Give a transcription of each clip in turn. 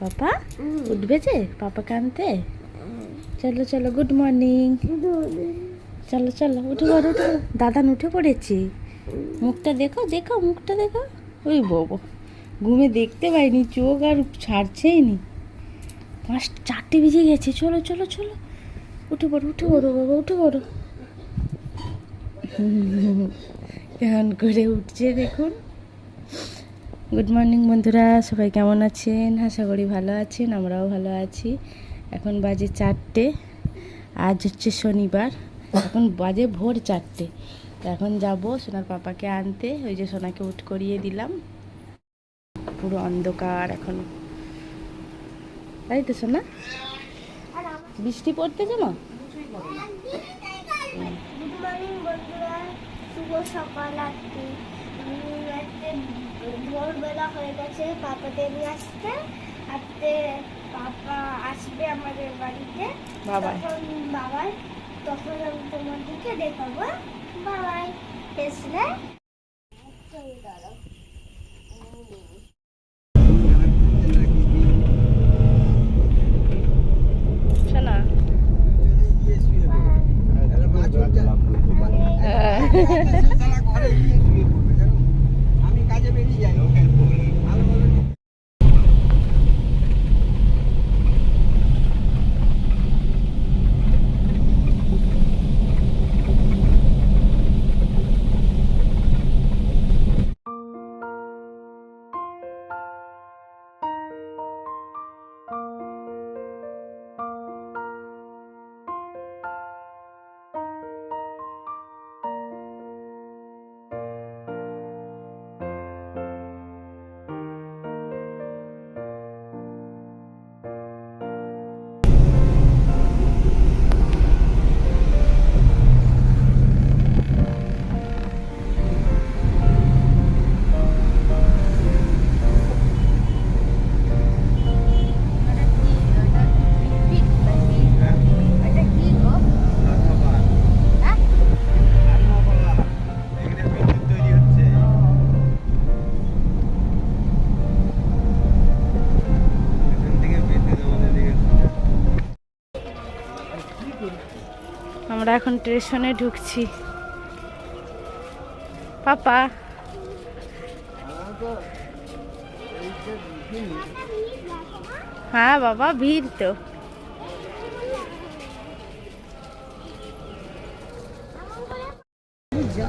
পাপা? উঠবে যে? পাপা আনতে চলো চলো গুড মর্নিং চলো চলো উঠে পড়ো উঠে। পড়ো। দাদান উঠে পড়েছি মুখটা দেখো দেখো মুখটা দেখো। ওই বাবু ঘুমে দেখতে পাইনি চোখ আর ছাড়ছেই নি। পাঁচ চারটে বেজে গেছে। চলো চলো চলো। উঠে পড়ো উঠে পড়ো বাবা উঠে পড়ো কেমন করে উঠছে দেখুন। গুড মর্নিং বন্ধুরা। সবাই কেমন আছেন? আশা করি ভালো আছেন, আমরাও ভালো আছি। এখন বাজে চারটে। আজ হচ্ছে শনিবার। এখন বাজে ভোর চারটে। এখন যাব সোনার পাপাকে আনতে। ওই যে সোনাকে উঠ করিয়ে দিলাম। পুরো অন্ধকার এখন। তাই তো, সোনা? বৃষ্টি পড়তে শুভ সকাল ভোরবেলা হয়ে গেছে পাপা দেবী আসতে। আজকে পাপা আসবে আমাদের বাড়িতে। তখন বাবাই তখন আমি তোমাদেরকে দেখাবো। বাবাই এসলে দাঁড়াও সোনা আমি আমরা এখন স্টেশনে ঢুকছি। পাপা। হ্যাঁ বাবা, ভিড় তো।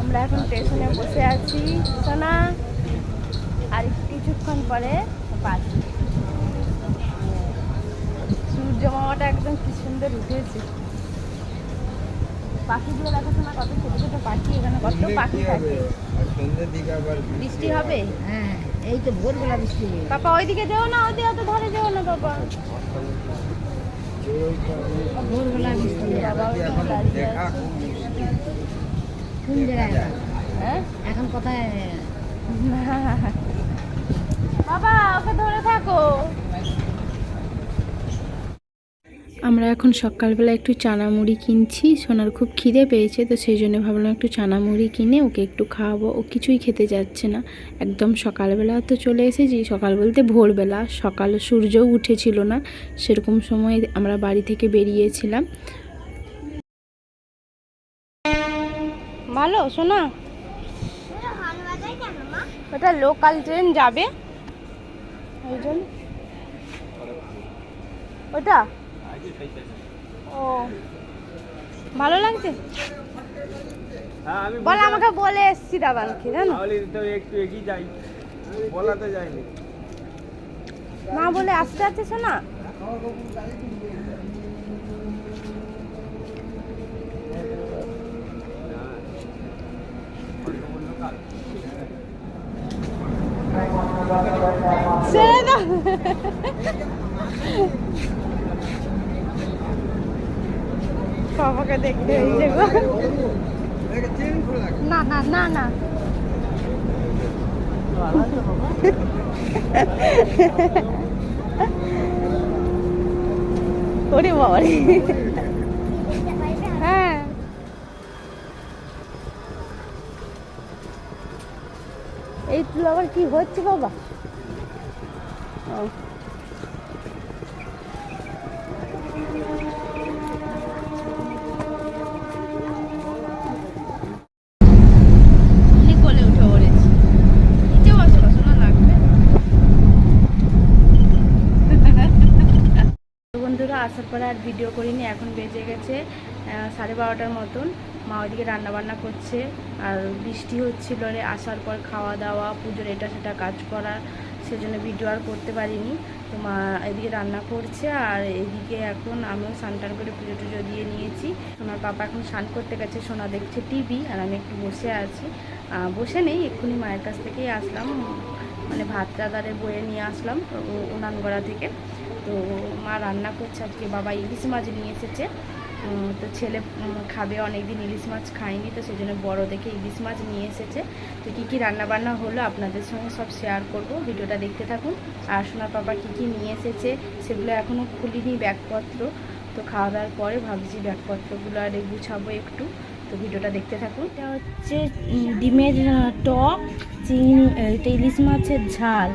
আমরা এখন স্টেশনে বসে আছি। সোনা আর কিছুক্ষণ পরে বাস। সূর্য মামাটা একদম কি সুন্দর উঠেছে। পাখিগুলো দেখাশোনা না কত ছোট ছোট পাখি এখানে কত পাখি থাকে। বৃষ্টি হবে? হ্যাঁ এই তো ভোরবেলা বৃষ্টি পাপা ওইদিকে যেও না ওইদিকে অত ধরে যেও না বাবা ভোরবেলা বৃষ্টি বাবা দেখা কোন জায়গায়? হ্যাঁ? এখন কোথায়? বাবা ওকে ধরে থাকো। আমরা এখন সকালবেলা একটু চানা মুড়ি কিনছি। সোনার খুব খিদে পেয়েছে, তো সেই জন্য ভাবলাম একটু চানা মুড়ি কিনে ওকে একটু খাওয়াবো। ও কিছুই খেতে যাচ্ছে না। একদম সকালবেলা তো চলে এসেছি। সকাল বলতে ভোরবেলা। সকাল সূর্যও উঠেছিল না। সেরকম সময় আমরা বাড়ি থেকে বেরিয়েছিলাম। ভালো, সোনা? ওটা লোকাল ট্রেন যাবে। ওটা? ও। ভালো লাগছে? হ্যাঁ আমি বল আমাকে বলে এসছি দাবানকে জানো? তো একটু এগিয়ে যাই। বলা তো যায়নি মা বলে আসতে আছে শোনা। ছেড়ে দাও। বাবাকে দেখতে না না না না। ওরে বাবা হ্যাঁ। এই তুলো আবার কি হচ্ছে বাবা? ও। ভিডিও করিনি, এখন বেজে গেছে সাড়ে বারোটার মতন। মা ওইদিকে রান্না বান্না করছে, আর বৃষ্টি হচ্ছিল রে, আসার পর খাওয়া দাওয়া, পুজোর এটা সেটা কাজ করা, সেজন্য ভিডিও আর করতে পারিনি। তো মা এদিকে রান্না করছে, আর এদিকে এখন আমিও স্নান টান করে পুজো টুজো দিয়ে নিয়েছি। সোনার পাপা এখন স্নান করতে গেছে, সোনা দেখছে টিভি, আর আমি একটু বসে আছি। বসে নেই, এক্ষুনি মায়ের কাছ থেকেই আসলাম মানে ভাত টাদারে বয়ে নিয়ে আসলাম উ- উনানগড়া থেকে। তো মা রান্না করছে আজকে, বাবা ইলিশ মাছ নিয়ে এসেছে। তো ছেলে খাবে অনেকদিন ইলিশ মাছ খায়নি, তো সেই জন্য বড়ো দেখে ইলিশ মাছ নিয়ে এসেছে। তো কী কী রান্না বান্না হলো আপনাদের সঙ্গে সব শেয়ার করব, ভিডিওটা দেখতে থাকুন। আর সোনার পাপা কী কী নিয়ে এসেছে সেগুলো এখনও খুলিনি ব্যাগপত্র। তো খাওয়া দাওয়ার পরে ভাবছি ব্যাগপত্রগুলো আর গুছাবো একটু। তো ভিডিওটা দেখতে থাকুন। এটা হচ্ছে ডিমের টক চিংড়ি এটা ইলিশ মাছের ঝাল।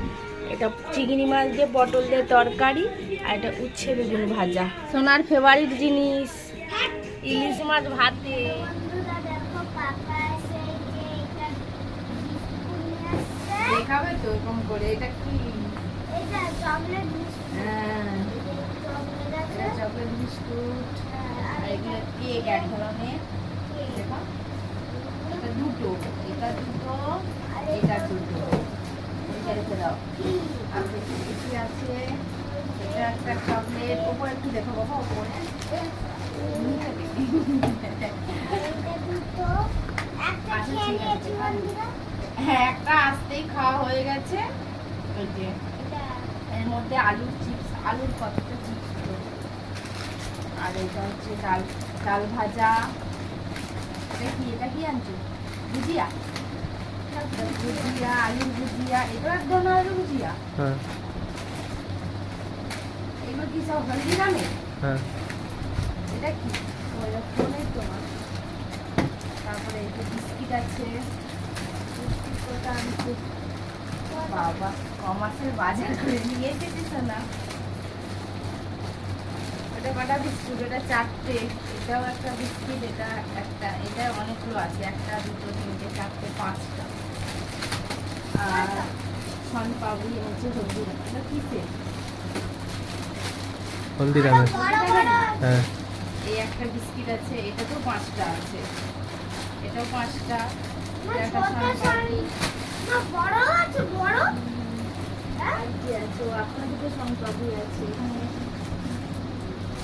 এটা চিংড়ি মাছ দিয়ে পটল দিয়ে তরকারি আর এটা উচ্ছে বেগুন ভাজা। সোনার ফেভারিট জিনিস। ইলিশ মাছ ভাত। দিয়ে দেখাবে তো এরকম করে এটা কি? এটা চকলেট বিস্কুট হ্যাঁ। চকলেট বিস্কুট আর আর এগুলো কেক এক ধরনের। এটা দুটো। এটা দুটো এটা দুটো। রেখে দাও আর বেশি আছে? এটা একটা চকলেট ওপরে একটু দেখো বাবা ওপরে। আচ্ছা, হ্যাঁ একটা আসতেই খাওয়া হয়ে গেছে। ওই যে এর মধ্যে আলুর চিপস আলুর কতটা চিপস আর এটা হচ্ছে ডাল ডাল ভাজা। এটা কি এটা কি আনছো? ভুজিয়া? এটা ভুজিয়া ভুজিয়া ধরনের ভুজিয়া। হ্যাঁ। এগুলো কি সব হলদিরামে হ্যাঁ। এটা কি? তোমার? তারপরে এই বিস্কিট আছে। বাবা কমার্সের বাজার করে নিয়ে এসেছিস না এটা কটা বিস্কুট এটা চারটে। এটাও একটা বিস্কিট এটা একটা এটা অনেকগুলো আছে। একটা দুটো তিনটে চারটে পাঁচটা। আর সন পাবি হচ্ছে কিসে হলদিরামের বড়। হ্যাঁ। এই একটা বিস্কিট আছে এটা তো পাঁচটা আছে। এটাও পাঁচটা। এটা একটা বড় আছে বড়। হ্যাঁ? আপনার দুটো সনপাপড়ি আছে এখানে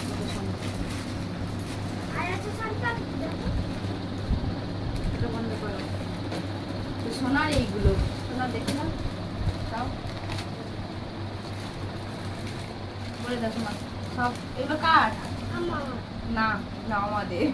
দুটো সনপাপড়ি। আর আছে সন্তান এটা বন্ধ করো। তো সোনার এইগুলো। সোনার দেখি না। তাও বলে দেখো না সব এগুলো কার? না না আমাদের।